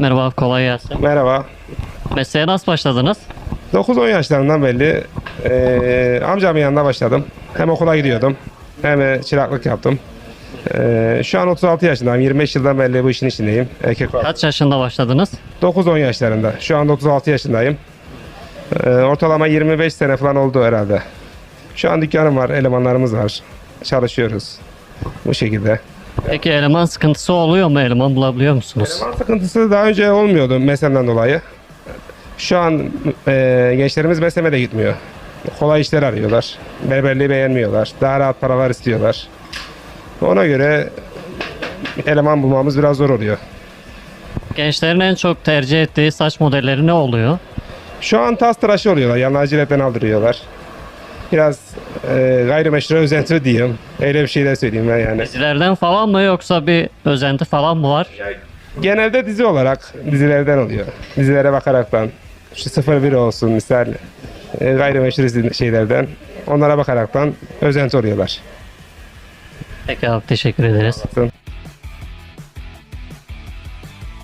Merhaba, kolay gelsin. Merhaba. Mesleğe nasıl başladınız? 9-10 yaşlarından belli eee amcamın yanında başladım. Hem okula gidiyordum hem çıraklık yaptım. Eee, şu an 36 yaşındayım. 25 yıldan beri bu işin içindeyim. Erkek olarak. Kaç yaşında başladınız? 9-10 yaşlarında. Şu an 36 yaşındayım. Eee, ortalama 25 sene falan oldu herhalde. Şu an dükkanım var, elemanlarımız var. Çalışıyoruz. Bu şekilde. Peki eleman sıkıntısı oluyor mu? Eleman bulabiliyor musunuz? Eleman sıkıntısı daha önce olmuyordu mesemden dolayı. Şu an e, gençlerimiz meseme de gitmiyor. Kolay işler arıyorlar. Berberliği beğenmiyorlar. Daha rahat paralar istiyorlar. Ona göre eleman bulmamız biraz zor oluyor. Gençlerin en çok tercih ettiği saç modelleri ne oluyor? Şu an tas tıraşı oluyorlar. Yanına ciletten aldırıyorlar. Biraz e, gayrimeşru özenti diyeyim. Öyle bir şey de söyleyeyim ben yani. Dizilerden falan mı yoksa bir özenti falan mı var? Genelde dizi olarak dizilerden oluyor. Dizilere bakaraktan. Şu 01 olsun misal e, gayrimeşru şeylerden. Onlara bakaraktan özenti oluyorlar. Peki abi teşekkür ederiz. Bakın.